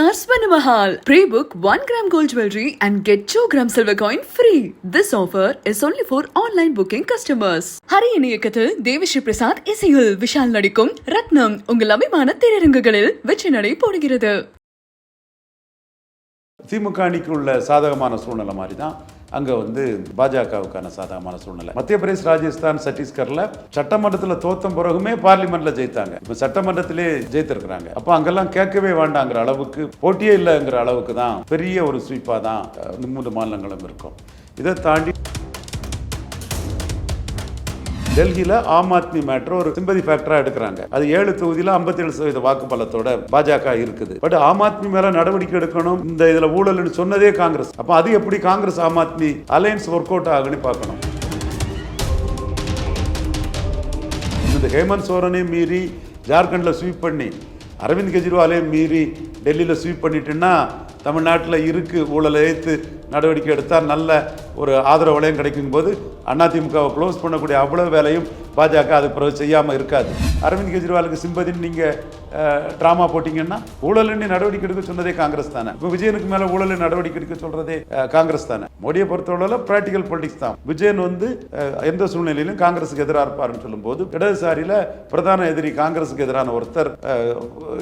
Hours மனமஹால் pre book one gram gold jewellery and get two gram silver coin free this offer is only for online booking customers Hariyan இயக்கத்தில் தேவிஸ்ரீ பிரசாத் இசையில் விஷால் நடிக்கும் ரத்னம் உங்கள் அபிமான திரையரங்குகளில் வெற்றி நடை போடுகிறது திமுக அணிக்கு உள்ள சாதகமான சூழ்நிலை மாதிரி தான் அங்கே வந்து பாஜகவுக்கான சாதகமான சூழ்நிலை. மத்திய பிரதேஷ் ராஜஸ்தான் சத்தீஸ்கரில் சட்டமன்றத்தில் தோத்த பிறகுமே பார்லிமெண்ட்ல ஜெயித்தாங்க. இப்போ சட்டமன்றத்திலே ஜெயித்திருக்கிறாங்க. அப்போ அங்கெல்லாம் கேட்கவே வேண்டாங்கிற அளவுக்கு போட்டியே இல்லைங்கிற அளவுக்கு தான் பெரிய ஒரு ஸ்வீப்பாக தான் மூன்று மாநிலங்களும் இருக்கும். இதை தாண்டி டெல்லியில் ஆம் ஆத்மி மேட்ரு ஒரு சிம்பதி ஃபேக்டராக எடுக்கிறாங்க. அது ஏழு தொகுதியில் ஐம்பத்தி ஏழு சதவீத வாக்கு பலத்தோட பாஜக இருக்குது. பட் ஆம் ஆத்மி மேல நடவடிக்கை எடுக்கணும் இந்த இதுல ஊழல்னு சொன்னதே காங்கிரஸ். அப்போ அது எப்படி Congress Aam Aadmi alliance work out ஆகுன்னு பார்க்கணும். இந்த ஹேமந்த் சோரனையும் மீறி ஜார்க்கண்டில் ஸ்வீப் பண்ணி அரவிந்த் கெஜ்ரிவாலையும் மீறி டெல்லியில் ஸ்வீப் பண்ணிட்டுன்னா தமிழ்நாட்டில் இருக்கு ஊழலை ஏற்று நடவடிக்கை எடுத்தால் நல்ல ஒரு ஆதரவு வளையம் கிடைக்கும் போது அதிமுகவை க்ளோஸ் பண்ணக்கூடிய அவ்வளோ வேலையும் பாஜக அது பிறகு செய்யாமல் இருக்காது. அரவிந்த் கெஜ்ரிவாலுக்கு சிம்பதின்னு நீங்கள் ட்ராமா போட்டிங்கன்னா ஊழலுன்னு நடவடிக்கை எடுக்க சொன்னதே காங்கிரஸ் தானே. இப்போ விஜயனுக்கு மேலே ஊழல் நடவடிக்கை எடுக்க சொல்கிறதே காங்கிரஸ் தானே. மோடியை பொறுத்தவரையில் ப்ராக்டிக்கல் பொலிட்டிக்ஸ் தான். விஜயன் வந்து எந்த சூழ்நிலையிலும் காங்கிரஸுக்கு எதிராக இருப்பார்னு சொல்லும்போது இடதுசாரியில் பிரதான எதிரி காங்கிரஸுக்கு எதிரான ஒருத்தர்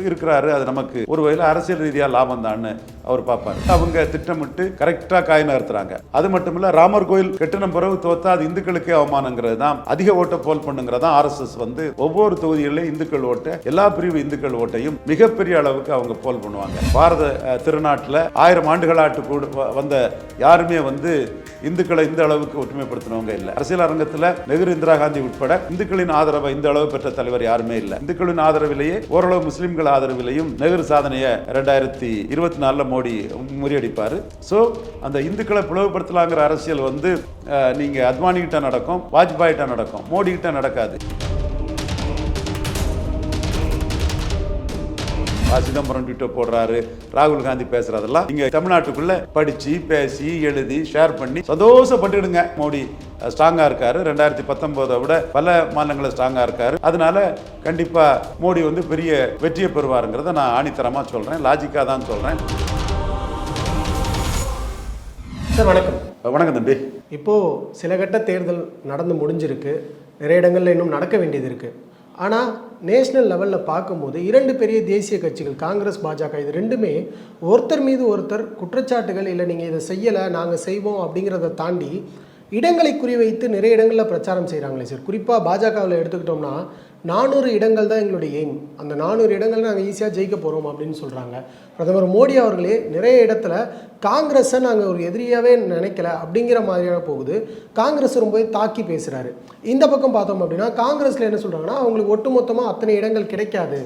இருக்கிறாரு. அது நமக்கு ஒரு வகையில் அரசியல் ரீதியாக லாபம் தான்னு அவர் பார்ப்பாரு. அவங்க திட்டமிட்டு கரெக்டாக காய் நகர்த்துறாங்க. அது மட்டும் இல்ல ராமர் கோயில் கெட்டின பிறகு தோத்தா அது இந்துக்களுக்கே அவமானங்கிறது தான். அதிக ஓட்டை போல் பண்ணுங்கிறதா ஆர்எஸ்எஸ் வந்து ஒவ்வொரு தொகுதிகளிலும் இந்துக்கள் ஓட்டை எல்லா பிரிவு இந்துக்கள் ஓட்டையும் மிகப்பெரிய அளவுக்கு அவங்க போல் பண்ணுவாங்க. பாரத திருநாட்டில் ஆயிரம் ஆயிரம் ஆண்டுகளாட்டு கூட வந்த யாருமே வந்து இந்துக்களை இந்த அளவுக்கு ஒற்றுமைப்படுத்தினவங்க இல்லை. அரசியல் அரங்கத்தில் நெஹ்ரு இந்திரா காந்தி உட்பட இந்துக்களின் ஆதரவை இந்த அளவு பெற்ற தலைவர் யாருமே இல்லை. இந்துக்களின் ஆதரவிலேயே ஓரளவு முஸ்லிம்கள் ஆதரவிலையும் நெஹ்ரு சாதனையை ரெண்டாயிரத்தி இருபத்தி நாலில் மோடி முறியடிப்பார். ஸோ அந்த இந்துக்களை பிளவுபடுத்தலாங்கிற அரசியல் வந்து நீங்கள் நீங்க அத்வானி கிட்ட நடக்கும் வாஜ்பாய் கிட்ட நடக்கும் மோடி கிட்ட நடக்காது. சிதம்பரம் ட்விட்டர் போடுறாரு ராகுல் காந்தி பேசுறதெல்லாம் நீங்க தமிழ்நாட்டுக்குள்ள படிச்சு பேசி எழுதி ஷேர் பண்ணி சந்தோஷப்பட்டுடுங்க மோடி ஸ்ட்ராங்கா இருக்காரு. ரெண்டாயிரத்தி பத்தொன்பதை விட பல மாநிலங்களில் ஸ்ட்ராங்கா இருக்காரு. அதனால கண்டிப்பா மோடி வந்து பெரிய வெற்றியை பெறுவாருங்கிறத நான் ஆணித்தரமா சொல்றேன். லாஜிக்கா தான் சொல்றேன். சார் வணக்கம். வணக்கம் தம்பி. இப்போது சில கட்ட தேர்தல் நடந்து முடிஞ்சிருக்கு. நிறைய இடங்களில் இன்னும் நடக்க வேண்டியது இருக்குது ஆனால் நேஷ்னல் லெவலில் பார்க்கும்போது இரண்டு பெரிய தேசிய கட்சிகள் காங்கிரஸ் பாஜக இது ரெண்டுமே ஒருத்தர் மீது ஒருத்தர் குற்றச்சாட்டுகள் இல்லை நீங்கள் இதை செய்யலை நாங்கள் செய்வோம் அப்படிங்கிறத தாண்டி இடங்களை குறிவைத்து நிறைய இடங்களில் பிரச்சாரம் செய்கிறாங்களே சார். குறிப்பாக பாஜகவில் எடுத்துக்கிட்டோம்னா நானூறு இடங்கள் தான் எங்களுடைய எய்ம் அந்த நானூறு இடங்கள் நாங்கள் ஈஸியாக ஜெயிக்க போகிறோம் அப்படின்னு சொல்கிறாங்க பிரதமர் மோடி அவர்களே நிறைய இடத்துல காங்கிரஸை நாங்கள் ஒரு எதிரியாகவே நினைக்கல அப்படிங்கிற மாதிரியான போகுது. காங்கிரஸ் ரொம்ப தாக்கி பேசுகிறாரு இந்த பக்கம் பார்த்தோம் அப்படின்னா காங்கிரஸில் என்ன சொல்கிறாங்கன்னா அவங்களுக்கு ஒட்டுமொத்தமாக அத்தனை இடங்கள் கிடைக்காது.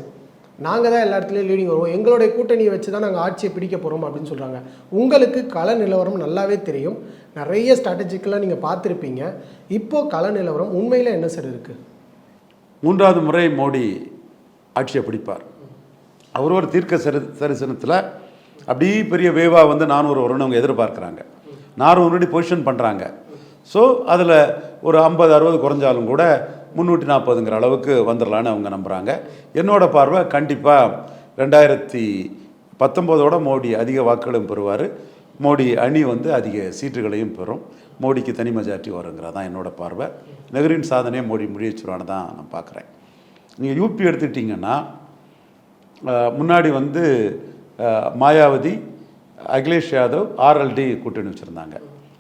நாங்கள் தான் எல்லா இடத்துலையும் லீடிங் வருவோம். எங்களுடைய கூட்டணியை வச்சு தான் நாங்கள் ஆட்சியை பிடிக்க போகிறோம் அப்படின்னு சொல்கிறாங்க உங்களுக்கு கள நிலவரம் நல்லாவே தெரியும். நிறைய ஸ்ட்ராட்டஜிக்கெல்லாம் நீங்கள் பார்த்துருப்பீங்க. இப்போது கள நிலவரம் உண்மையில் என்ன சார் இருக்குது மூன்றாவது முறை மோடி ஆட்சியை பிடிப்பார். அவர் ஒரு தீர்க்க சரி சரிசனத்தில் அப்படியே பெரிய வேவாக வந்து நானூறு வரும்னு அவங்க எதிர்பார்க்குறாங்க. நானூறு முன்னாடி பொசிஷன் பண்ணுறாங்க ஸோ அதில் ஒரு ஐம்பது அறுபது குறைஞ்சாலும் கூட முந்நூற்றி நாற்பதுங்கிற அளவுக்கு வந்துடலான்னு அவங்க நம்புகிறாங்க என்னோடய பார்வை கண்டிப்பாக ரெண்டாயிரத்தி பத்தொம்போதோட மோடி அதிக வாக்குகளும் பெறுவார். மோடி அணி வந்து அதிக சீட்டுகளையும் பெறும். மோடிக்கு தனி மெஜாரிட்டி வருங்கிறதான் தான் என்னோட பார்வை. நெஹ்ரின் சாதனையை மோடி முறியச்சிருவான்னு தான் நான் பார்க்குறேன். நீங்கள் யூபி எடுத்துக்கிட்டிங்கன்னா முன்னாடி வந்து மாயாவதி அகிலேஷ் யாதவ் ஆர்எல்டி கூட்டணி வச்சுருந்தாங்க.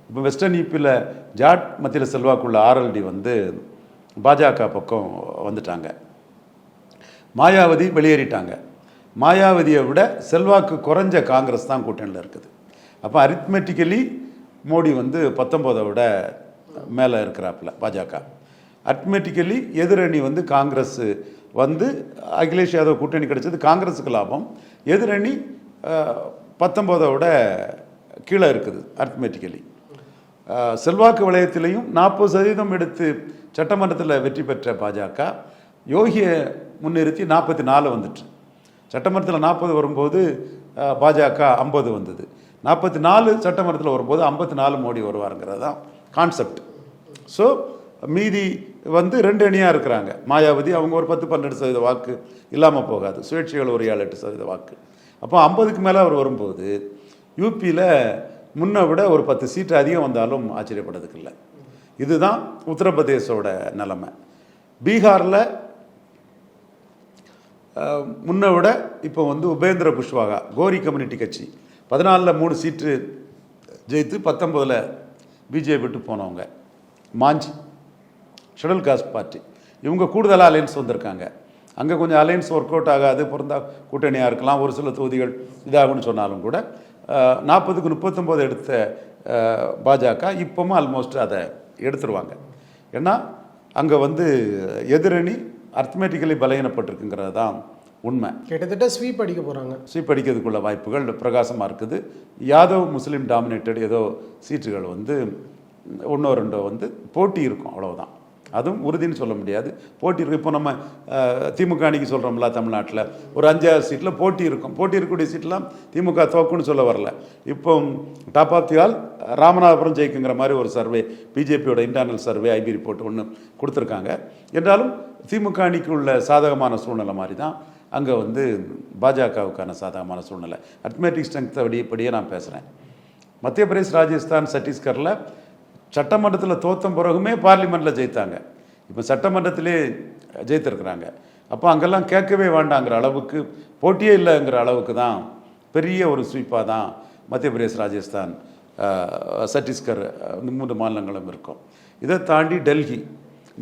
இப்போ வெஸ்டர்ன் யூபியில் ஜாட் மத்தியில் செல்வாக்குள்ள ஆர்எல்டி வந்து பாஜக பக்கம் வந்துட்டாங்க. மாயாவதி வெளியேறிட்டாங்க. மாயாவதியை விட செல்வாக்கு குறைஞ்ச காங்கிரஸ் தான் கூட்டணியில் இருக்குது. அப்போ அரித்மெட்டிக்கலி மோடி வந்து பத்தொம்போதை விட மேலே இருக்கிறாப்புல பாஜக. அரித்மெட்டிக்கலி எதிரணி வந்து காங்கிரஸ் வந்து அகிலேஷ் யாதவ் கூட்டணி கிடைச்சது காங்கிரஸுக்கு லாபம். எதிரணி பத்தொம்போதை விட கீழே இருக்குது அர்த்மெட்டிக்கலி செல்வாக்கு வளையத்திலையும் நாற்பது சதவீதம் எடுத்து சட்டமன்றத்தில் வெற்றி பெற்ற பாஜக. யோகியை முன்னிறுத்தி நாற்பத்தி நாலு வந்துட்டு. சட்டமன்றத்தில் நாற்பது வரும்போது பாஜக ஐம்பது வந்தது. நாற்பத்தி நாலு சட்டமன்றத்தில் வரும்போது ஐம்பத்தி நாலு மோடி வருவாருங்கிறது தான் கான்செப்ட் ஸோ மீதி வந்து ரெண்டு அணியாக இருக்கிறாங்க. மாயாவதி அவங்க ஒரு பத்து பன்னெண்டு சதவீத வாக்கு இல்லாமல் போகாது. சுயேட்சைகள் ஒரு ஏழு எட்டு சதவீத வாக்கு. அப்போ ஐம்பதுக்கு மேலே அவர் வரும்போது யூபியில் முன்னை விட ஒரு பத்து சீட்டு அதிகம் வந்தாலும் ஆச்சரியப்படுறதுக்கு இல்லை. இதுதான் உத்தரப்பிரதேசோட நிலைமை. பீகாரில் முன்னே முன்னை விட இப்போ வந்து உபேந்திர புஷ்வாகா கோரி கம்யூனிட்டி கட்சி. பதினாலில் மூணு சீட்டு ஜெயித்து பத்தொம்பதில் பிஜேபி விட்டு போனவங்க. மாஞ்சி ஷெடியூல் காஸ்ட் பார்ட்டி இவங்க கூடுதலாக அலையன்ஸ் வந்திருக்காங்க. அங்கே கொஞ்சம் அலையன்ஸ் ஒர்க் அவுட் ஆகாது பிறந்தா கூட்டணியாக இருக்கலாம் ஒரு சில தொகுதிகள் இதாகும்னு சொன்னாலும் கூட நாற்பதுக்கு முப்பத்தொம்போது எடுத்த பாஜக இப்போவும் ஆல்மோஸ்ட் அதை எடுத்துருவாங்க. ஏன்னா அங்கே வந்து எதிரணி அர்த்தமேட்டிக்கலி பலகீனப்பட்டிருக்குங்கிறது தான் உண்மை. கிட்டத்தட்ட ஸ்வீப் அடிக்க போகிறாங்க ஸ்வீப் அடிக்கிறதுக்குள்ள வாய்ப்புகள் பிரகாசமாக இருக்குது. யாதவ் முஸ்லீம் டாமினேட்டட் ஏதோ சீட்டுகள் வந்து ஒன்றோ ரெண்டோ வந்து போட்டி இருக்கும் அவ்வளவுதான். அதுவும் உறுதின்னு சொல்ல முடியாது. போட்டி இருக்கும் இப்போ நம்ம திமுக அன்னைக்கு சொல்கிறோம்ல தமிழ்நாட்டில். ஒரு அஞ்சாறு சீட்டில் போட்டி இருக்கும். போட்டி இருக்கக்கூடிய சீட்லாம் திமுக தோக்குன்னு சொல்ல வரல. இப்போ top of the all Ramanathapuram ஜெயிக்குங்கிற மாதிரி ஒரு சர்வே பிஜேபியோட இன்டர்னல் சர்வே ஐபி ரிப்போர்ட் ஒன்று கொடுத்துருக்காங்க. என்றாலும் திமுக அணிக்கு உள்ள சாதகமான சூழ்நிலை மாதிரி தான் அங்கே வந்து பாஜகவுக்கான சாதகமான சூழ்நிலை. அத்மெட்டிக் ஸ்ட்ரென்த் படியே நான் பேசுகிறேன் மத்திய பிரதேஷ் ராஜஸ்தான் சத்தீஸ்கரில் சட்டமன்றத்தில் தோத்தம் பிறகுமே பார்லிமெண்ட்டில் ஜெயித்தாங்க. இப்போ சட்டமன்றத்திலே ஜெயித்திருக்கிறாங்க. அப்போ அங்கெல்லாம் கேட்கவே வேண்டாங்கிற அளவுக்கு போட்டியே இல்லைங்கிற அளவுக்கு தான் பெரிய ஒரு ஸ்வீப்பாக தான் மத்திய பிரதேஷ் ராஜஸ்தான் சட்டீஸ்கர் சத்தீஸ்கர் மூன்று மாநிலங்களும் இருக்கும். இதை தாண்டி டெல்லி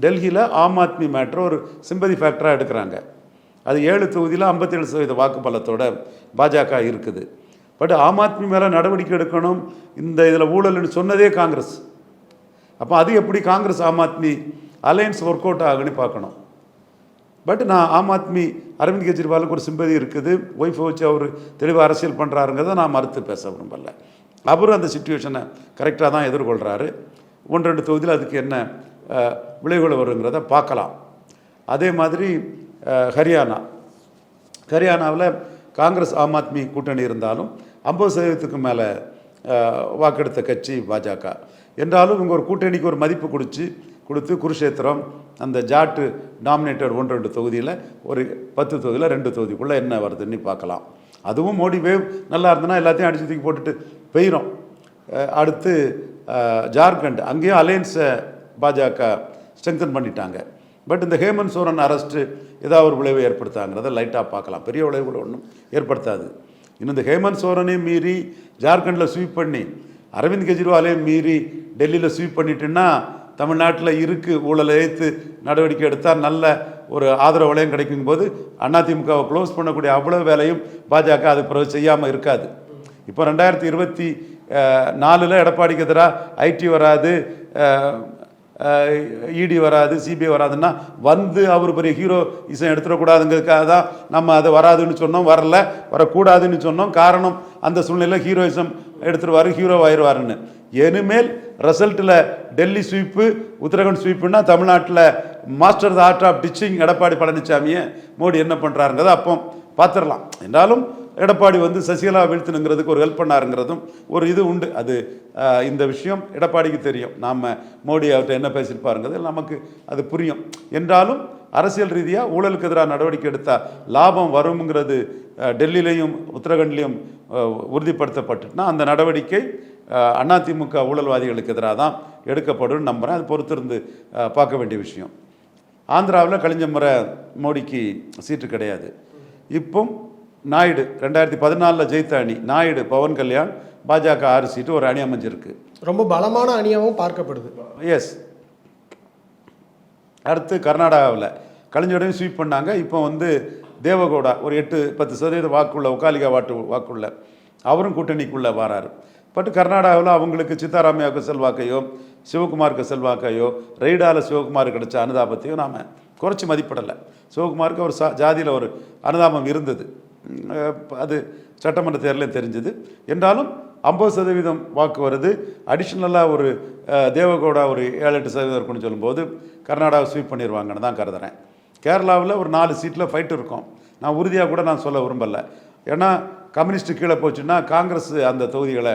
டெல்லியில் ஆம் ஆத்மி மேட்ரு ஒரு சிம்பதி ஃபேக்டராக எடுக்கிறாங்க. அது ஏழு தொகுதியில் ஐம்பத்தேழு சதவீத வாக்கு பலத்தோட பாஜக இருக்குது. பட் ஆம் ஆத்மி மேலே நடவடிக்கை எடுக்கணும். இந்த இதில் ஊழல்னு சொன்னதே காங்கிரஸ். அப்போ அது எப்படி Congress Aam Aadmi alliance work out ஆகுன்னு பார்க்கணும். பட் நான் ஆம் ஆத்மி அரவிந்த் கெஜ்ரிவாலுக்கு ஒரு சிம்பதி இருக்குது. ஒய்ஃபை வச்சு அவர் தெளிவாக அரசியல் பண்ணுறாருங்கிறத நான் மறுத்து பேச விரும்பல. அவரும் அந்த சுச்சுவேஷனை கரெக்டாக தான் எதிர்கொள்கிறாரு ஒன்று ரெண்டு தொகுதியில் அதுக்கு என்ன விளைவுகள் வருங்கிறத பார்க்கலாம். அதே மாதிரி ஹரியானா. ஹரியானாவில் காங்கிரஸ் ஆம் ஆத்மி கூட்டணி இருந்தாலும் ஐம்பது சதவீதத்துக்கு மேலே வாக்கெடுத்த கட்சி பாஜக. என்றாலும் இவங்க ஒரு கூட்டணிக்கு ஒரு மதிப்பு கொடுத்து கொடுத்து குருஷேத்திரம் அந்த ஜாட்டு டாமினேட்டட் ஒன்று ரெண்டு தொகுதியில் ஒரு பத்து தொகுதியில் ரெண்டு தொகுதிக்குள்ளே என்ன வருதுன்னு பார்க்கலாம். அதுவும் மோடி வேவ் நல்லா இருந்ததுன்னா எல்லாத்தையும் அடிச்சு தூக்கி போட்டுட்டு பெய்கிறோம் அடுத்து ஜார்க்கண்ட். அங்கேயும் அலையன்ஸை பாஜக ஸ்ட்ரெங்தன் பண்ணிட்டாங்க. பட் இந்த ஹேமந்த் சோரன் அரெஸ்ட்டு ஏதாவது ஒரு விளைவை ஏற்படுத்தாங்கிறத லைட்டாக பார்க்கலாம். பெரிய விளைவுகள் ஒன்றும் ஏற்படுத்தாது. இன்னும் இந்த ஹேமந்த் சோரனையும் மீறி ஜார்க்கண்டில் ஸ்வீப் பண்ணி அரவிந்த் கெஜ்ரிவாலையும் மீறி டெல்லியில் ஸ்வீப் பண்ணிட்டுன்னா தமிழ்நாட்டில் இருக்கு ஊழலை ஏற்று நடவடிக்கை எடுத்தால் நல்ல ஒரு ஆதரவு வளையம் கிடைக்கும் போது அதிமுகவை க்ளோஸ் பண்ணக்கூடிய அவ்வளோ வேலையும் பாஜக அது பிறகு செய்யாமல் இருக்காது. இப்போ ரெண்டாயிரத்தி இருபத்தி நாலில் எடப்பாடிக்கு எதிராக ஐடி வராது இடி வராது சிபிஐ வராதுன்னா வந்து அவர் பெரிய ஹீரோ இசை எடுத்துடக்கூடாதுங்கிறதுக்காக தான் நம்ம அது வராதுன்னு சொன்னோம் வரல வரக்கூடாதுன்னு சொன்னோம். காரணம் அந்த சூழ்நிலையில் ஹீரோயிசம் எடுத்துருவார் ஹீரோ ஆயிடுவாருன்னு. இனிமேல் ரிசல்ட்டில் டெல்லி ஸ்வீப்பு உத்தரகண்ட் ஸ்வீப்புன்னா தமிழ்நாட்டில் master the art of ditching Edappadi பழனிசாமியை மோடி என்ன பண்ணுறாருங்கிறத அப்போ பார்த்துடலாம். என்றாலும் எடப்பாடி வந்து சசிகலா வீழ்த்தணுங்கிறதுக்கு ஒரு ஹெல்ப் பண்ணாருங்கிறதும் ஒரு இது உண்டு. அது இந்த விஷயம் எடப்பாடிக்கு தெரியும். நாம் மோடி அவர்கிட்ட என்ன பேசியிருப்பாருங்கிறது நமக்கு அது புரியும். என்றாலும் அரசியல் ரீதியாக ஊழலுக்கு எதிராக நடவடிக்கை எடுத்தால் லாபம் வருங்கிறது டெல்லியிலையும் உத்தரகண்ட்லேயும் உறுதிப்படுத்தப்பட்டுனா அந்த நடவடிக்கை அதிமுக ஊழல்வாதிகளுக்கு எதிராக தான் எடுக்கப்படும் நம்புகிறேன் அது பொறுத்திருந்து பார்க்க வேண்டிய விஷயம். ஆந்திராவில் கழிஞ்ச முறை மோடிக்கு சீட்டு கிடையாது. இப்போ நாயுடு ரெண்டாயிரத்தி பதினாலில் ஜெயித்த அணி. நாயுடு பவன் கல்யாண் பாஜக ஆறு சீட்டு ஒரு அணி அமைஞ்சிருக்கு. ரொம்ப பலமான அணியாகவும் பார்க்கப்படுது. எஸ் அடுத்து கர்நாடகாவில். கலைஞரையும் ஸ்வீப் பண்ணாங்க. இப்போ வந்து தேவகவுடா ஒரு எட்டு பத்து சதவீத வாக்குள்ள உக்காலிகா வாட்டு வாக்குள்ள. அவரும் கூட்டணிக்குள்ளே வராரு. பட் கர்நாடகாவில் அவங்களுக்கு சித்தாராமையாவுக்கு செல்வாக்கையோ சிவகுமாருக்கு செல்வாக்கையோ ரெய்டால சிவகுமார் கிடைச்ச அனுதாபத்தையோ நாம் குறைச்சி மதிப்பிடலை. சிவகுமாருக்கு ஒரு சா ஜாதியில் ஒரு அனுதாபம் இருந்தது. அது சட்டமன்ற தேர்தலையும் தெரிஞ்சது. என்றாலும் ஐம்பது சதவீதம் வாக்கு வருது. அடிஷ்னலாக ஒரு தேவகவுடா ஒரு ஏழு எட்டு சதவீதம் இருக்குன்னு சொல்லும்போது கர்நாடகா ஸ்வீப் பண்ணிடுவாங்கன்னு தான் கருதுறேன் கேரளாவில் ஒரு நாலு சீட்டில் ஃபைட் இருக்கும். நான் உறுதியாக கூட நான் சொல்ல விரும்பலை. ஏன்னா கம்யூனிஸ்ட் கீழே போச்சுன்னா காங்கிரஸ் அந்த தொகுதிகளை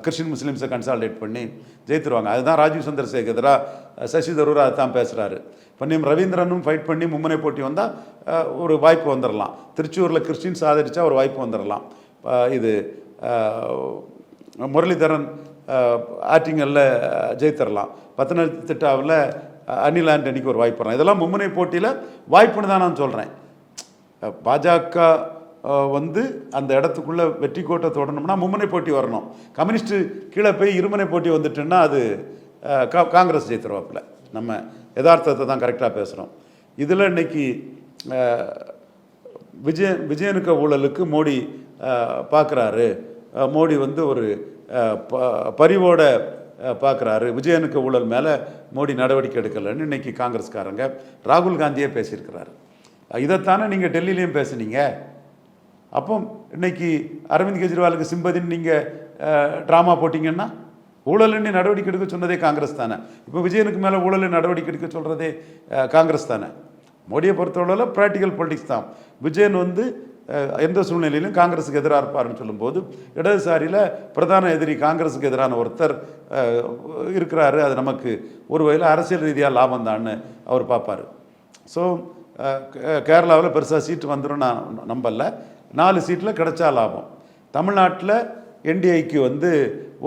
கிறிஸ்டின் முஸ்லீம்ஸை கன்சால்டேட் பண்ணி ஜெயித்துருவாங்க. அதுதான் ராஜீவ் சந்திரசேகர் எதிராக சசி தரூர் அதை தான் பேசுகிறாரு பண்ணியும் ரவீந்திரனும் ஃபைட் பண்ணி மும்முனை போட்டி வந்தால் ஒரு வாய்ப்பு வந்துடலாம் திருச்சூரில் கிறிஸ்டின்ஸ் ஆதரித்தா ஒரு வாய்ப்பு வந்துடலாம் இது முரளிதரன் அஹ், ஆற்றிங்கல்ல ஜெயித்தரலாம். பத்தனத்திட்டாவில் அனில் ஆண்டனிக்கு ஒரு வாய்ப்பு வரலாம். இதெல்லாம் மும்முனை போட்டியில் வாய்ப்புன்னு தான் நான் சொல்கிறேன் பாஜக வந்து அந்த இடத்துக்குள்ள வெற்றி கோட்டை தொடணும்னா மும்முனை போட்டி வரணும். கம்யூனிஸ்ட் கீழே போய் இருமுனை போட்டி வந்துட்டுன்னா அது கா- காங்கிரஸ் ஜெயித்துருவாப்பில். நம்ம யதார்த்தத்தை தான் கரெக்டாக பேசுகிறோம் இதில் இன்னைக்கு விஜய விஜய் விஜயனுக்க ஊழலுக்கு மோடி பார்க்குறாரு மோடி வந்து ஒரு ப- பரிவோட பார்க்குறாரு விஜயனுக்க ஊழல் மேலே மோடி நடவடிக்கை எடுக்கலைன்னு இன்றைக்கி காங்கிரஸ்காரங்க ராகுல் காந்தியே பேசியிருக்கிறாரு. இதைத்தானே நீங்கள் டெல்லியிலையும் பேசுனீங்க? அப்போ இன்னைக்கு அரவிந்த் கெஜ்ரிவாலுக்கு சிம்பதின்னு நீங்கள் ட்ராமா போட்டிங்கன்னா ஊழலுன்னு நடவடிக்கை எடுக்க சொன்னதே காங்கிரஸ் தானே. இப்போ விஜயனுக்கு மேலே ஊழல் நடவடிக்கை எடுக்க சொல்கிறதே காங்கிரஸ் தானே. மோடியை பொறுத்தவரையில் ப்ராக்டிக்கல் பொலிட்டிக்ஸ் தான். விஜயன் வந்து எந்த சூழ்நிலையிலும் காங்கிரஸுக்கு எதிராக இருப்பார்னு சொல்லும்போது இடதுசாரியில் பிரதான எதிரி காங்கிரஸுக்கு எதிரான ஒருத்தர் இருக்கிறாரு. அது நமக்கு ஒரு வகையில் அரசியல் ரீதியாக லாபம் தான்னு அவர் பார்ப்பார். ஸோ கேரளாவில் பெருசாக சீட்டு வந்துடும் நான் நம்பலை. நாலு சீட்டில் கிடைச்சா லாபம். தமிழ்நாட்டில் என்டிஐக்கு வந்து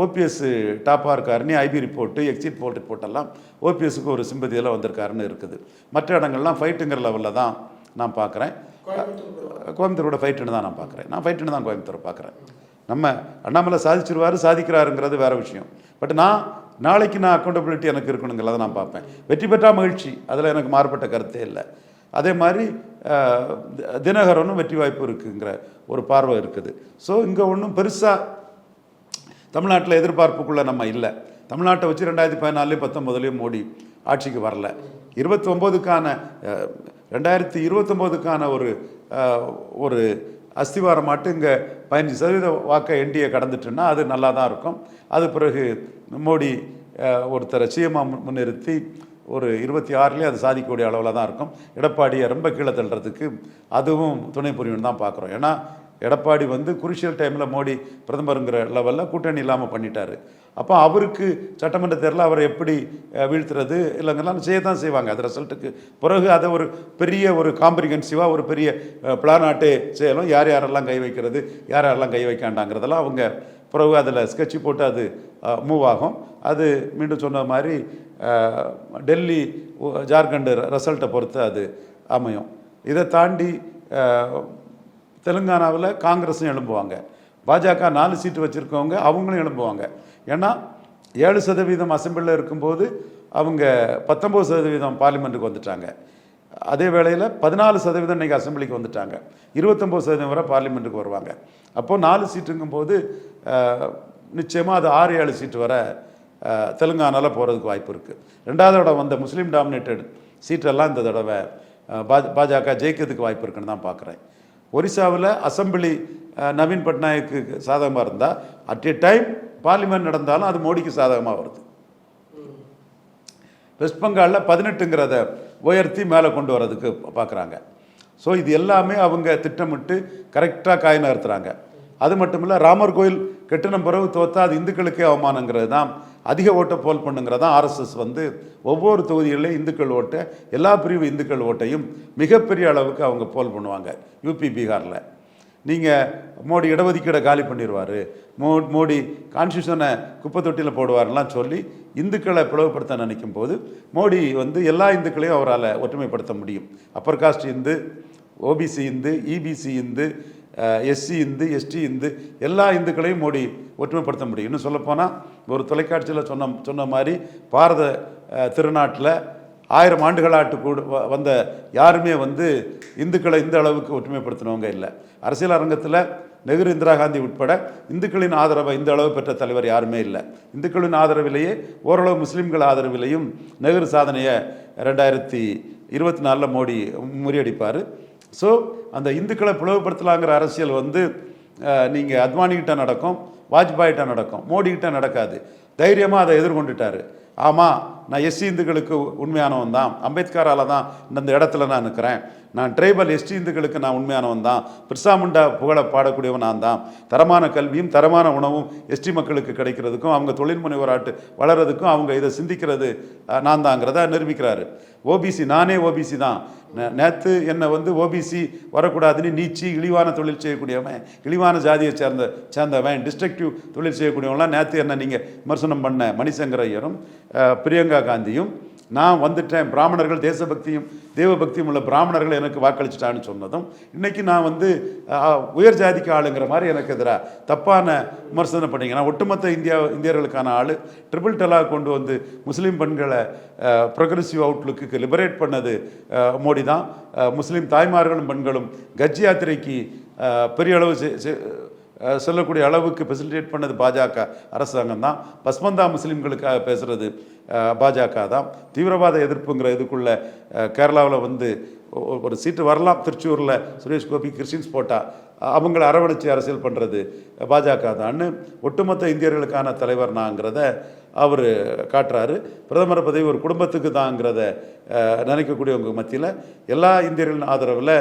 ஓபிஎஸ் டாப்பாக இருக்காருன்னு ஐபி ரிப்போர்ட்டு எக்ஸிட் போல் ரிப்போர்ட்டெல்லாம் ஓபிஎஸ்க்கு ஒரு சிம்பதியெல்லாம் வந்திருக்காருன்னு இருக்குது. மற்ற இடங்கள்லாம் ஃபைட்டுங்கிற லெவலில் தான் நான் பார்க்குறேன். கோயம்புத்தூரோட ஃபைட்டுன்னு தான் நான் பார்க்குறேன். நான் ஃபைட்டுன்னு தான் கோயம்புத்தூரை பார்க்குறேன். நம்ம அண்ணாமலை சாதிச்சிருவாரு சாதிக்கிறாருங்கிறது வேற விஷயம். பட் நான் நாளைக்கு நான் அக்கௌண்டபிலிட்டி எனக்கு இருக்கணுங்கிறத நான் பார்ப்பேன். வெற்றி பெற்றா மகிழ்ச்சி. அதில் எனக்கு மாறுபட்ட கருத்தே இல்லை. அதே மாதிரி தி- தினகரனும் வெற்றி வாய்ப்பு இருக்குங்கிற ஒரு பார்வை இருக்குது. ஸோ இங்கே ஒன்றும் பெருசாக தமிழ்நாட்டில் எதிர்பார்ப்புக்குள்ளே நம்ம இல்லை. தமிழ்நாட்டை வச்சு ரெண்டாயிரத்தி பதினாலையும் பத்தொம்போதுலேயும் மோடி ஆட்சிக்கு வரல. இருபத்தி ஒம்போதுக்கான ரெண்டாயிரத்தி இருபத்தொம்போதுக்கான ஒரு ஒரு அஸ்திவாரம் மட்டும் இங்கே பதினஞ்சு சதவீத வாக்கை என்டிஏ கடந்துட்டுன்னா அது நல்லா தான் இருக்கும். அது பிறகு மோடி ஒருத்தரை சிஎம்மா முன்னிறுத்தி ஒரு இருபத்தி ஆறுலேயே அது சாதிக்கக்கூடிய அளவில் தான் இருக்கும். எடப்பாடியை ரொம்ப கீழே தள்ளுறதுக்கு அதுவும் துணை புரியும் தான் பார்க்குறோம். ஏன்னா எடப்பாடி வந்து குருஷியல் டைமில் மோடி பிரதமருங்கிற லெவலில் கூட்டணி இல்லாமல் பண்ணிட்டார். அப்போ அவருக்கு சட்டமன்ற தேர்தலில் அவரை எப்படி வீழ்த்துறது இல்லைங்கெல்லாம் செய்ய தான் செய்வாங்க. அது ரிசல்ட்டுக்கு பிறகு அதை ஒரு பெரிய ஒரு காம்ப்ரிஹென்சிவாக ஒரு பெரிய பிளான் ஆட்டே செய்யலாம் யார் யாரெல்லாம் கை வைக்கிறது யார் யாரெல்லாம் கை வைக்காண்டாங்கிறதெல்லாம் அவங்க பிறகு அதில் ஸ்கெட்சு போட்டு அது மூவ் ஆகும். அது மீண்டும் சொன்ன மாதிரி டெல்லி ஜார்க்கண்டு ரிசல்ட்டை பொறுத்து அது அமையும். இதை தாண்டி தெலுங்கானாவில் காங்கிரஸும் எழும்புவாங்க. பாஜக நாலு சீட்டு வச்சுருக்கவங்க அவங்களும் எழும்புவாங்க. ஏன்னா ஏழு சதவீதம் அசம்பிளில் இருக்கும்போது அவங்க பத்தொம்பது சதவீதம் பார்லிமெண்ட்டுக்கு வந்துட்டாங்க. அதே வேளையில் பதினாலு சதவீதம் இன்றைக்கி அசெம்பிளிக்கு வந்துட்டாங்க. இருபத்தொம்போது சதவீதம் வரை பார்லிமெண்ட்டுக்கு வருவாங்க. அப்போது நாலு சீட்டுங்கும்போது நிச்சயமாக அது ஆறு ஏழு சீட்டு வர தெலுங்கானாவில் தெலுங்கானால போகிறதுக்கு வாய்ப்பு இருக்குது ரெண்டாவது தடவை வந்த முஸ்லீம் டாமினேட்டட் சீட்டெல்லாம் இந்த தடவை பாஜக ஜெயிக்கிறதுக்கு வாய்ப்பு இருக்குன்னு தான் பார்க்குறேன் ஒரிசாவில் அசெம்பிளி நவீன் பட்நாயக்கு சாதகமாக இருந்தால் அட் எ டைம் பார்லிமெண்ட் நடந்தாலும் அது மோடிக்கு சாதகமாக வருது. வெஸ்ட் பெங்காலில் பதினெட்டுங்கிறத உயர்த்தி மேலே கொண்டு வர்றதுக்கு பார்க்குறாங்க ஸோ இது எல்லாமே அவங்க திட்டமிட்டு கரெக்டாக காய் நகர்த்துறாங்க. அது மட்டும் இல்லை ராமர் கோயில் கெட்டின பிறகு தோத்தா அது இந்துக்களுக்கே அவமானங்கிறது தான். அதிக ஓட்டை போல் பண்ணுங்கிறதா ஆர்எஸ்எஸ் வந்து ஒவ்வொரு தொகுதிகளிலும் இந்துக்கள் ஓட்டை எல்லா பிரிவு இந்துக்கள் ஓட்டையும் மிகப்பெரிய அளவுக்கு அவங்க போல் பண்ணுவாங்க யூபி பீகாரில். நீங்கள் மோடி இடஒதுக்கீடை காலி பண்ணிடுவார் மோ மோடி கான்ஸ்டியூஷனை குப்பை தொட்டியில் போடுவார்லாம் சொல்லி இந்துக்களை பிளவுபடுத்த நினைக்கும் போது மோடி வந்து எல்லா இந்துக்களையும் அவரால் ஒற்றுமைப்படுத்த முடியும். Upper caste Hindu OBC Hindu EBC Hindu SC Hindu ST Hindu எல்லா இந்துக்களையும் மோடி ஒற்றுமைப்படுத்த முடியும். இன்னும் சொல்லப்போனால் ஒரு தொலைக்காட்சியில் சொன்ன சொன்ன மாதிரி பாரத திருநாட்டில் ஆயிரம் ஆண்டுகளாட்டு கூட வந்த யாருமே வந்து இந்துக்களை இந்த அளவுக்கு ஒற்றுமைப்படுத்தினவங்க இல்லை. அரசியல் அரங்கத்தில் நெஹ்ரு இந்திரா காந்தி உட்பட இந்துக்களின் ஆதரவை இந்த அளவு பெற்ற தலைவர் யாருமே இல்லை. இந்துக்களின் ஆதரவிலேயே ஓரளவு முஸ்லீம்கள் ஆதரவிலையும் நெஹ்ரு சாதனையை ரெண்டாயிரத்தி இருபத்தி நாலில் மோடி முறியடிப்பார். ஸோ அந்த இந்துக்களை பிளவுபடுத்தலாங்கிற அரசியல் வந்து நீங்கள் அத்வானிகிட்ட நடக்கும் வாஜ்பாய்கிட்ட நடக்கும் மோடிக்கிட்ட நடக்காது. தைரியமாக அதை எதிர்கொண்டுட்டார். ஆமாம் நான் எஸ்சி இந்துக்களுக்கு உண்மையானவன் தான். அம்பேத்கரால தான் இந்த இடத்துல நான் நிற்கிறேன். நான் ட்ரைபல் எஸ்டி இந்துக்களுக்கு நான் உண்மையானவன் தான். பிர்சா முண்டா புகழ பாடக்கூடியவன் நான் தான். தரமான கல்வியும் தரமான உணவும் எஸ்டி மக்களுக்கு கிடைக்கிறதுக்கும் அவங்க தொழில் முனைவராட்டு வளர்றதுக்கும் அவங்க இதை சிந்திக்கிறது நான் தாங்கிறத நிரூபிக்கிறாரு. ஓபிசி நானே ஓபிசி தான். நேற்று என்னை வந்து ஓபிசி வரக்கூடாதுன்னு நீச்சி இழிவான தொழில் செய்யக்கூடியவன் இழிவான ஜாதியை சேர்ந்த சேர்ந்தவன் டிஸ்ட்ரக்டிவ் தொழில் செய்யக்கூடியவன்லாம் நேற்று என்ன நீங்கள் விமர்சனம் பண்ண மணிசங்கர் ஐயரும் பிரியங்கா பிரியங்கா காந்தியும் நான் வந்துட்டேன் பிராமணர்கள் தேசபக்தியும் தேவபக்தியும் உள்ள பிராமணர்கள் எனக்கு வாக்களிச்சிட்டான்னு சொன்னதும் இன்றைக்கி நான் வந்து உயர் ஜாதிக்கு ஆளுங்கிற மாதிரி எனக்கு எதிராக தப்பான விமர்சனம் பண்ணிங்கன்னா ஒட்டுமொத்த இந்தியா இந்தியர்களுக்கான ஆள். ட்ரிபிள் டலாக் கொண்டு வந்து முஸ்லீம் பெண்களை ப்ரொக்ரெசிவ் அவுட்லுக்கு லிபரேட் பண்ணது மோடி தான் முஸ்லீம் தாய்மார்களும் பெண்களும் கஜ் யாத்திரைக்கு பெரிய அளவு செ- செ- சொல்லக்கூடிய அளவுக்கு ஃபெசிலிட்டேட் பண்ணது பாஜக அரசாங்கம் தான். பஸ்மந்தா முஸ்லீம்களுக்காக பேசுகிறது பாஜக தான். தீவிரவாத எதிர்ப்புங்கிற இதுக்குள்ள கேரளாவில் வந்து ஒரு சீட்டு வரலாம். திருச்சூரில் சுரேஷ் கோபி கிறிஸ்டின்ஸ் போட்டா அவங்கள அரவணைச்சு அரசியல் பண்ணுறது பாஜக தான்னு ஒட்டுமொத்த இந்தியர்களுக்கான தலைவர் நாங்கிறத அவர் காட்டுறாரு. பிரதமர் பதவி ஒரு குடும்பத்துக்கு தாங்கிறத நினைக்கக்கூடியவங்க மத்தியில் எல்லா இந்தியர்களின் ஆதரவில்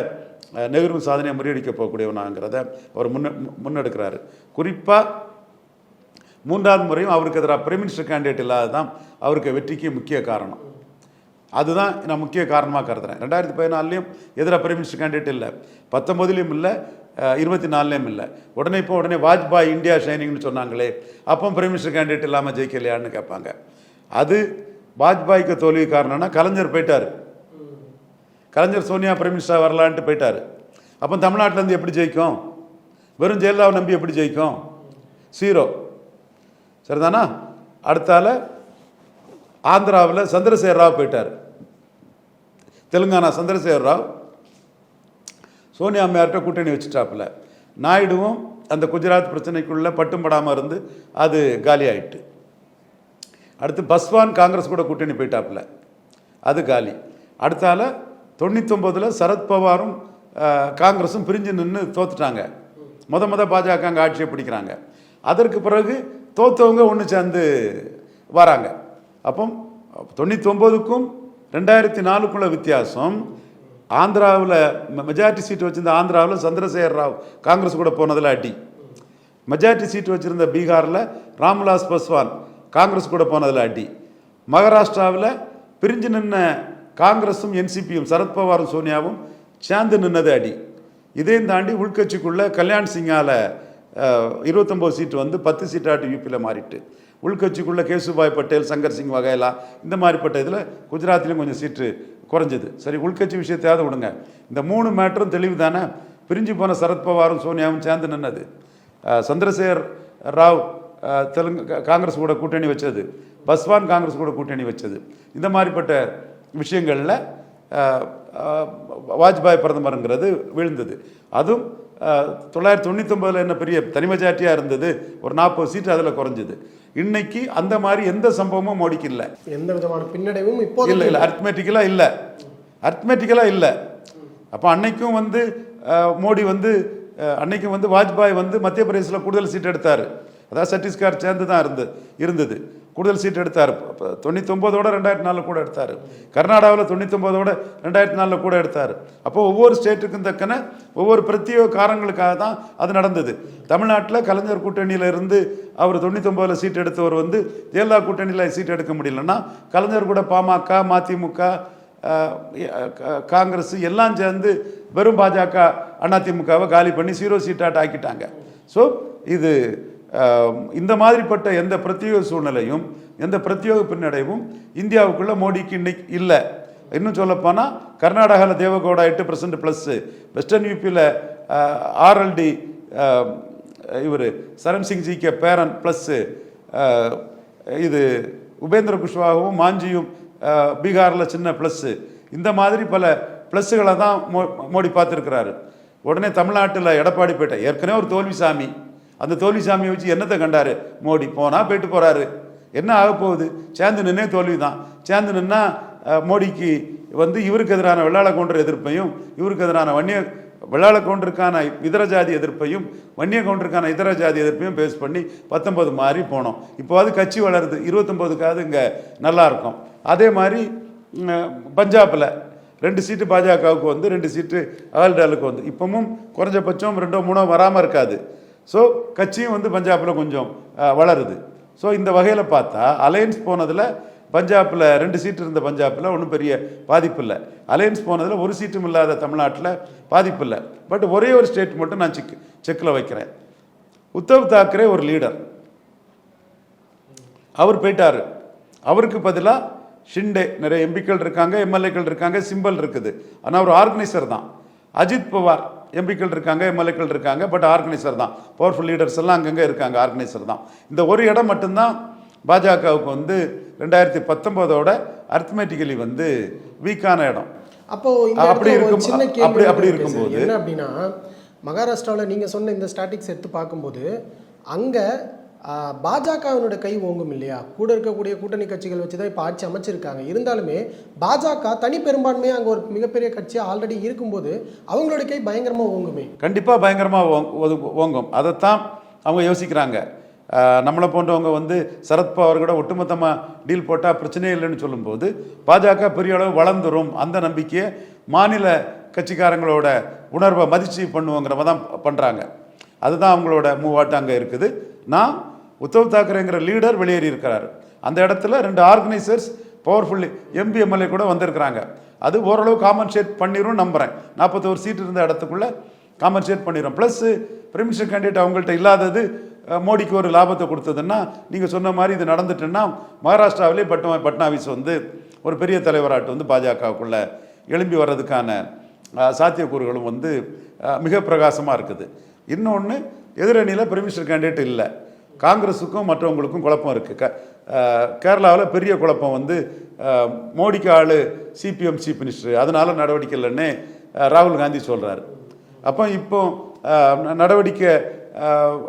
நெஹ்ரு சாதனையை முறியடிக்க போகக்கூடியவனாங்கிறத அவர் முன்ன முன்னெடுக்கிறாரு. குறிப்பாக மூன்றாவது முறையும் அவருக்கு எதிராக பிரைம் மினிஸ்டர் கேண்டிடேட் இல்லாததான் அவருக்கு வெற்றிக்கு முக்கிய காரணம். அதுதான் நான் முக்கிய காரணமாக கருதுறேன். ரெண்டாயிரத்தி பதினாலுலேயும் எதிராக பிரைம் மினிஸ்டர் கேண்டிடேட் இல்லை. பத்தொம்போதுலேயும் இல்லை இருபத்தி நாலுலேயும் இல்லை. உடனே இப்போ உடனே வாஜ்பாய் இந்தியா ஷைனிங்னு சொன்னாங்களே அப்போ பிரைம் மினிஸ்டர் கேண்டிடேட் இல்லாமல் ஜெயிக்கலையான்னு கேட்பாங்க. அது வாஜ்பாய்க்கு தோல்வி காரணம்னா கலைஞர் போயிட்டார். கலைஞர் சோனியா பிரைம் மினிஸ்டர் வரலான்ட்டு போயிட்டார். அப்போ தமிழ்நாட்டிலேருந்து எப்படி ஜெயிக்கும்? வெறும் ஜெயலலிதாவை நம்பி எப்படி ஜெயிக்கும்? சீரோ சரிதானா? அடுத்தால ஆந்திராவில் சந்திரசேகர் ராவ் போயிட்டார். தெலுங்கானா சந்திரசேகர் ராவ். சோனியா அம்மையார்கிட்ட கூட்டணி வச்சுட்டாப்புல. நாயுடுவும் அந்த குஜராத் பிரச்சனைக்குள்ளே பட்டும் படாமல் இருந்து அது காலி ஆயிட்டு. அடுத்து பஸ்வான் காங்கிரஸ் கூட கூட்டணி போயிட்டாப்புல. அது காலி. அடுத்தால தொண்ணூத்தொம்போதில் சரத்பவாரும் காங்கிரஸும் பிரிஞ்சு நின்று தோத்துட்டாங்க. முத முத பாஜக அங்கே ஆட்சியை பிடிக்கிறாங்க. அதற்கு பிறகு தோத்தவங்க ஒன்று சேர்ந்து வராங்க. அப்போ தொண்ணூத்தொம்போதுக்கும் ரெண்டாயிரத்தி நாலுக்குள்ள வித்தியாசம் ஆந்திராவில் மெஜாரிட்டி சீட் வச்சிருந்த ஆந்திராவில் சந்திரசேகர் ராவ் காங்கிரஸ் கூட போனதில் அடி. மெஜாரிட்டி சீட் வச்சிருந்த பீகாரில் ராம்விலாஸ் பஸ்வான் காங்கிரஸ் கூட போனதில் அடி. மகாராஷ்டிராவில் பிரிஞ்சு நின்ன காங்கிரஸும் என்சிபியும் சரத்பவாரும் சோனியாவும் சேர்ந்து நின்னது அடி. இதையும் தாண்டி உள்கட்சிக்குள்ளே கல்யாண் சிங்கால இருபத்தொம்போது சீட்டு வந்து பத்து சீட்டாட்டு யூபியில் மாறிட்டு. உள்கட்சிக்குள்ளே கேசுபாய் பட்டேல் சங்கர் சிங் வகைலா இந்த மாதிரிப்பட்ட இதில் குஜராத்லேயும் கொஞ்சம் சீட்டு குறைஞ்சது. சரி உள்கட்சி விஷயத்தையாவது விடுங்க. இந்த மூணு மேட்டரும் தெளிவு தானே? பிரிஞ்சு போன சரத்பவாரும் சோனியாவும் சேர்ந்து நின்னது. சந்திரசேகர் ராவ் தெலுங்கு காங்கிரஸ் கூட கூட்டணி வச்சது. பஸ்வான் காங்கிரஸ் கூட கூட்டணி வச்சது. இந்த மாதிரிப்பட்ட விஷயங்களில் வாஜ்பாய் பிரதமருங்கிறது விழுந்தது. அதுவும் தொள்ளாயிரத்தி தொண்ணூத்தொம்பதில் என்ன பெரிய தனி மெஜாரிட்டியாக இருந்தது ஒரு நாற்பது சீட்டு அதில் குறைஞ்சது. இன்னைக்கு அந்த மாதிரி எந்த சம்பவமும் மோடிக்கு இல்லை. எந்த விதமான பின்னடைவும் இப்போது இல்லை இல்லை அர்த்மேட்டிக்கலாக இல்லை. அர்த்மேட்டிக்கலாக இல்லை. அப்போ அன்னைக்கும் வந்து மோடி வந்து அன்னைக்கும் வந்து வாஜ்பாய் வந்து மத்திய பிரதேசில் கூடுதல் சீட் எடுத்தார். அதாவது சத்தீஸ்கர் சேர்ந்து தான் இருந்து இருந்தது. கூடுதல் சீட் எடுத்தார். தொண்ணூத்தொம்போதோட ரெண்டாயிரத்தி நாலில் கூட எடுத்தார். கர்நாடகாவில் தொண்ணூத்தொம்போதோட ரெண்டாயிரத்தி நாலில் கூட எடுத்தார். அப்போ ஒவ்வொரு ஸ்டேட்டுக்கும் தக்கன ஒவ்வொரு பிரத்யேக காரணங்களுக்காக தான் அது நடந்தது. தமிழ்நாட்டில் கலைஞர் கூட்டணியில் இருந்து அவர் தொண்ணூத்தொம்போதில் சீட் எடுத்தவர் வந்து ஜெயலலிதா கூட்டணியில் சீட் எடுக்க முடியலன்னா கலைஞர் கூட பாமக மதிமுக காங்கிரஸ் எல்லாம் சேர்ந்து வெறும் பாஜக அதிமுகவை காலி பண்ணி சீரோ சீட்டாட் ஆக்கிட்டாங்க. ஸோ இது இந்த மாதிரிப்பட்ட எந்த பிரத்யேக சூழ்நிலையும் எந்த பிரத்யேக பின்னடைவும் இந்தியாவுக்குள்ளே மோடிக்கு இன்னைக்கு இல்லை. இன்னும் சொல்லப்போனால் கர்நாடகாவில் தேவகவுடா எட்டு பர்சன்ட் ப்ளஸ்ஸு வெஸ்டர்ன் யூபியில் ஆர்எல்டி இவர் சரண் சிங் ஜி கே பேரன் ப்ளஸ்ஸு இது உபேந்திர குஷ்வாகவும் மாஞ்சியும் பீகாரில் சின்ன ப்ளஸ்ஸு இந்த மாதிரி பல ப்ளஸ்ஸுகளை தான் மோ மோடி பார்த்துருக்கிறாரு. உடனே தமிழ்நாட்டில் எடப்பாடி பேட்டை ஏற்கனவே ஒரு தோல்விசாமி. அந்த தோல்விசாமியை வச்சு என்னத்தை கண்டாரு? மோடி போனால் போயிட்டு போகிறாரு என்ன ஆக போகுது? சேர்ந்து நின்னே தோல்வி தான் சேர்ந்து நின்னா மோடிக்கு வந்து இவருக்கு எதிரான வெள்ளாள கவுண்டர் எதிர்ப்பையும் இவருக்கு எதிரான வன்னிய வெள்ளாள கவுண்டருக்கான இதர ஜாதி எதிர்ப்பையும் வன்னிய கவுண்டருக்கான இதர ஜாதி எதிர்ப்பையும் பேஸ் பண்ணி பத்தொன்பது மாறி போனோம். இப்போவாது கட்சி வளருது. இருபத்தொம்போதுக்காவது இங்கே நல்லா இருக்கும். அதே மாதிரி பஞ்சாபில் ரெண்டு சீட்டு பாஜகவுக்கு வந்து ரெண்டு சீட்டு அகல்டாலுக்கு வந்து. இப்பவும் குறைஞ்சபட்சம் ரெண்டோ மூணோ வராமல் இருக்காது. ஸோ கட்சியும் வந்து பஞ்சாபில் கொஞ்சம் வளருது. ஸோ இந்த வகையில் பார்த்தா அலையன்ஸ் போனதில் பஞ்சாபில் ரெண்டு சீட்டு இருந்த பஞ்சாபில் ஒன்றும் பெரிய பாதிப்பு இல்லை அலையன்ஸ் போனதில் ஒரு சீட்டும் இல்லாத தமிழ்நாட்டில் பாதிப்பு இல்லை பட் ஒரே ஒரு ஸ்டேட் மட்டும் நான் செக் செக்கில் வைக்கிறேன். உத்தவ் தாக்கரே ஒரு லீடர் அவர் போயிட்டார். அவருக்கு பதிலாக ஷிண்டே நிறைய எம்பிக்கள் இருக்காங்க எம்எல்ஏக்கள் இருக்காங்க சிம்பல் இருக்குது. ஆனால் அவர் ஆர்கனைசர் தான். அஜித் பவார் எம்பிக்கள் இருக்காங்க எம்எல்ஏக்கள் இருக்காங்க பட் ஆர்கனைசர் தான். பவர்ஃபுல் லீடர்ஸ் எல்லாம் அங்கங்கே இருக்காங்க ஆர்கனைசர் தான். இந்த ஒரு இடம் மட்டும்தான் பாஜகவுக்கு வந்து ரெண்டாயிரத்தி பத்தொம்போதோட அர்த்தமேட்டிக்கலி வந்து வீக்கான இடம். அப்போ அப்படி இருக்கும் அப்படி- அப்படி. இருக்கும்போது என்ன அப்படின்னா மகாராஷ்டிராவில் நீங்க சொன்ன இந்த ஸ்டாட்டிக்ஸ் எடுத்து பார்க்கும்போது அங்க பாஜகவினுடைய கை ஓங்கும் இல்லையா? கூட இருக்கக்கூடிய கூட்டணி கட்சிகள் வச்சு தான் இப்போ ஆட்சி அமைச்சிருக்காங்க. இருந்தாலுமே பாஜக தனி பெரும்பான்மையாக அங்கே ஒரு மிகப்பெரிய கட்சி ஆல்ரெடி இருக்கும்போது அவங்களோட கை பயங்கரமாக ஓங்குமே. கண்டிப்பாக பயங்கரமாக ஓங்கும். அதைத்தான் அவங்க யோசிக்கிறாங்க. நம்மளை போன்றவங்க வந்து சரத்பவார் கூட ஒட்டுமொத்தமாக டீல் போட்டால் பிரச்சனையே இல்லைன்னு சொல்லும்போது பாஜக பெரிய அளவு வளர்ந்துரும். அந்த நம்பிக்கையை மாநில கட்சிக்காரங்களோட உணர்வை மதிச்சு பண்ணுவோங்கிறவ தான் பண்ணுறாங்க அதுதான் அவங்களோட மூவாட்டம் அங்கே இருக்குது. நான் உத்தவ் தாக்கரேங்கிற லீடர் வெளியேறி இருக்கிறார் அந்த இடத்துல ரெண்டு ஆர்கனைசர்ஸ் பவர்ஃபுல் எம்பி எம்எல்ஏ கூட வந்திருக்கிறாங்க. அது ஓரளவு காமன்ஷேட் பண்ணிடும் நம்புகிறேன் நாற்பத்தோரு சீட் இருந்த இடத்துக்குள்ளே காமன்ஷேட் பண்ணிடும் ப்ளஸ் பிரைம் மினிஸ்டர் கேண்டிடேட் அவங்கள்ட்ட இல்லாதது மோடிக்கு ஒரு லாபத்தை கொடுத்ததுன்னா நீங்கள் சொன்ன மாதிரி இது நடந்துட்டுன்னா மகாராஷ்டிராவிலே பட் பட்னாவிஸ் வந்து ஒரு பெரிய தலைவராட்டு வந்து பாஜகவுக்குள்ளே எழும்பி வர்றதுக்கான சாத்தியக்கூறுகளும் வந்து மிக பிரகாசமாக இருக்குது. இன்னொன்று எதிரணியில் பிரைம் மினிஸ்டர் கேண்டிடேட் இல்லை. காங்கிரஸுக்கும் மற்றவங்களுக்கும் குழப்பம் இருக்குது க கேரளாவில் பெரிய குழப்பம் வந்து மோடிக்கு ஆள் சிபிஎம் சீஃப் மினிஸ்டர். அதனால் நடவடிக்கை இல்லைன்னு ராகுல் காந்தி சொல்கிறாரு அப்போ இப்போ நடவடிக்கை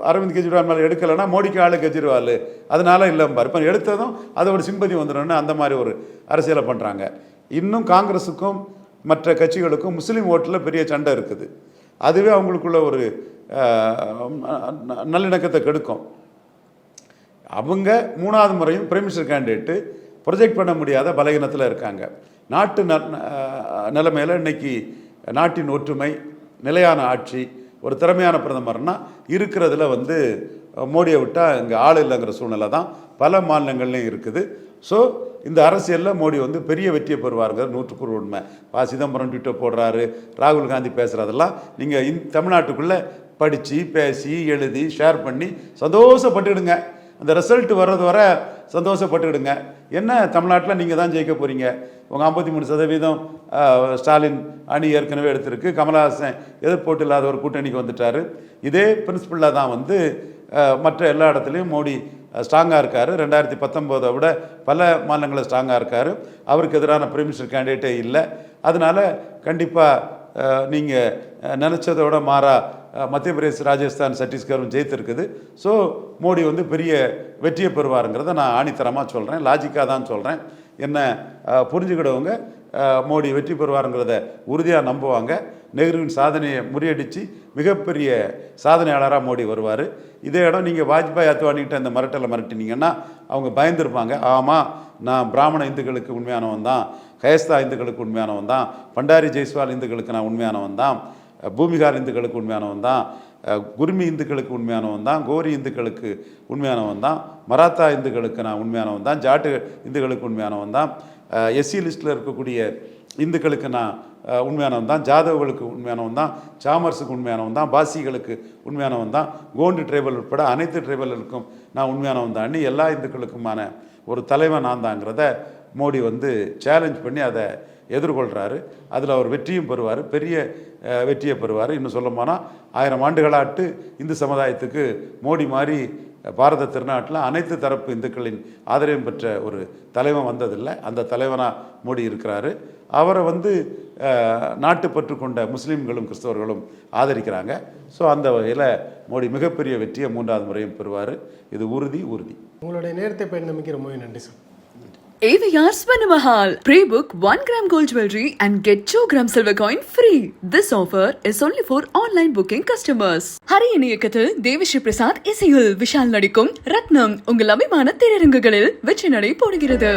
அரவிந்த் கெஜ்ரிவால் மேலே எடுக்கலைன்னா மோடிக்கு ஆளு கெஜ்ரிவால். அதனால இல்லைம்பார் இப்போ எடுத்ததும் அதோட சிம்பதி வந்துடும்னு அந்த மாதிரி ஒரு அரசியலை பண்ணுறாங்க இன்னும் காங்கிரஸுக்கும் மற்ற கட்சிகளுக்கும் முஸ்லீம் ஓட்டில் பெரிய சண்டை இருக்குது. அதுவே அவங்களுக்குள்ள ஒரு ந- நல்லிணக்கத்தை கெடுக்கும். அவங்க மூணாவது முறையும் பிரைம் மினிஸ்டர் கேண்டிடேட்டு ப்ரொஜெக்ட் பண்ண முடியாத பலகீனத்தில் இருக்காங்க. நாட்டு ந அஹ் இன்னைக்கு நாட்டின் ஒற்றுமை நிலையான ஆட்சி ஒரு திறமையான பிரதமர்னா இருக்கிறதுல வந்து மோடியை விட்டால் இங்கே ஆள் இல்லைங்கிற சூழ்நிலை தான் பல மாநிலங்கள்லையும் இருக்குது. ஸோ இந்த அரசியலில் மோடி வந்து பெரிய வெற்றியை பெறுவாருங்கிறது நூற்றுக்கு ஒரு உண்மை. பா சிதம்பரம் ட்விட்டர் போடுறாரு ராகுல் காந்தி பேசுகிறதெல்லாம் நீங்கள் இந் தமிழ்நாட்டுக்குள்ளே படித்து பேசி எழுதி ஷேர் பண்ணி சந்தோஷப்பட்டுடுங்க. அந்த ரிசல்ட் வர்றது வர சந்தோஷப்பட்டுக்கிடுங்க. என்ன தமிழ்நாட்டில் நீங்கள் தான் ஜெயிக்க போகிறீங்க உங்கள் ஐம்பத்தி மூணு சதவீதம் ஸ்டாலின் அணி ஏற்கனவே எடுத்திருக்கு. கமலஹாசன் எதிர்ப்போட்டு இல்லாத ஒரு கூட்டணிக்கு வந்துட்டார். இதே பிரின்சிபலில் தான் வந்து மற்ற எல்லா இடத்துலையும் மோடி ஸ்ட்ராங்காக இருக்கார். ரெண்டாயிரத்தி பத்தொம்போதை விட பல மாநிலங்களில் ஸ்ட்ராங்காக இருக்கார். அவருக்கு எதிரான பிரைம் கேண்டிடேட்டே இல்லை. அதனால் கண்டிப்பாக நீங்கள் நினச்சதோட மாறா மத்திய பிரதேஷ் ராஜஸ்தான் சத்தீஸ்கரும் ஜெயித்திருக்குது. ஸோ மோடி வந்து பெரிய வெற்றியை பெறுவாருங்கிறத நான் ஆணித்தரமாக சொல்கிறேன் லாஜிக்காக தான் சொல்கிறேன் என்ன புரிஞ்சுக்கிடவங்க. மோடி வெற்றி பெறுவாருங்கிறத உறுதியாக நம்புவாங்க. நெஹ்ருவின் சாதனையை முறியடித்து மிகப்பெரிய சாதனையாளராக மோடி வருவார். இதே இடம் நீங்கள் வாஜ்பாய் அத்வானிகிட்ட அந்த மிரட்டலை மிரட்டினீங்கன்னா அவங்க பயந்துருப்பாங்க. ஆமாம் நான் பிராமண இந்துக்களுக்கு உண்மையானவன் தான். கயஸ்தா இந்துக்களுக்கு உண்மையானவன் தான் பண்டாரி ஜெய்ஸ்வால் இந்துக்களுக்கு நான் உண்மையானவன் தான் பூமிகார் இந்துக்களுக்கு உண்மையானவன் தான் குருமி குர்மி இந்துக்களுக்கு உண்மையானவன் தான் கோரி இந்துக்களுக்கு உண்மையானவன் தான் மராத்தா இந்துக்களுக்கு நான் உண்மையானவன் தான் ஜாட்டு இந்துக்களுக்கு உண்மையானவன் தான் எஸ்சி லிஸ்ட்டில் இருக்கக்கூடிய இந்துக்களுக்கு நான் உண்மையானவன் தான் ஜாதவர்களுக்கு உண்மையானவன் தான் சாமர்ஸுக்கு உண்மையானவன் தான் பாசிகளுக்கு உண்மையானவன் தான் கோண்டு ட்ரைபல் உட்பட அனைத்து ட்ரைபலுக்கும் நான் உண்மையானவன் தான் எல்லா இந்துக்களுக்குமான ஒரு தலைவன் நான் தாங்கிறத மோடி வந்து சேலஞ்ச் பண்ணி அதை எதிர்கொள்கிறாரு அதில் அவர் வெற்றியும் பெறுவார் பெரிய வெற்றியை பெறுவார். இன்னும் சொல்ல போனால் ஆயிரம் ஆண்டுகளாட்டு இந்து சமுதாயத்துக்கு மோடி மாதிரி பாரத திருநாட்டில் அனைத்து தரப்பு இந்துக்களின் ஆதரவும் பெற்ற ஒரு தலைவன் வந்ததில்லை. அந்த தலைவனாக மோடி இருக்கிறாரு. அவரை வந்து அஹ், நாட்டுப்பற்று கொண்ட முஸ்லீம்களும் கிறிஸ்தவர்களும் ஆதரிக்கிறாங்க. ஸோ அந்த வகையில் மோடி மிகப்பெரிய வெற்றியை மூன்றாவது முறையும் பெறுவார். இது உறுதி உறுதி. உங்களுடைய நேரத்தை பயன் நம்பிக்கை ரொம்பவே நன்றி sir. AVR Swarnamahal. Pre-book 1 gram gold jewelry and get 2 gram silver coin free. This offer is only for online booking customers. Hariyan இயக்கத்தில் தேவிஸ்ரீ பிரசாத் இசையில் விஷால் நடிக்கும் ரத்னம் உங்கள் அபிமான திரையரங்குகளில் வெற்றி நடை போடுகிறது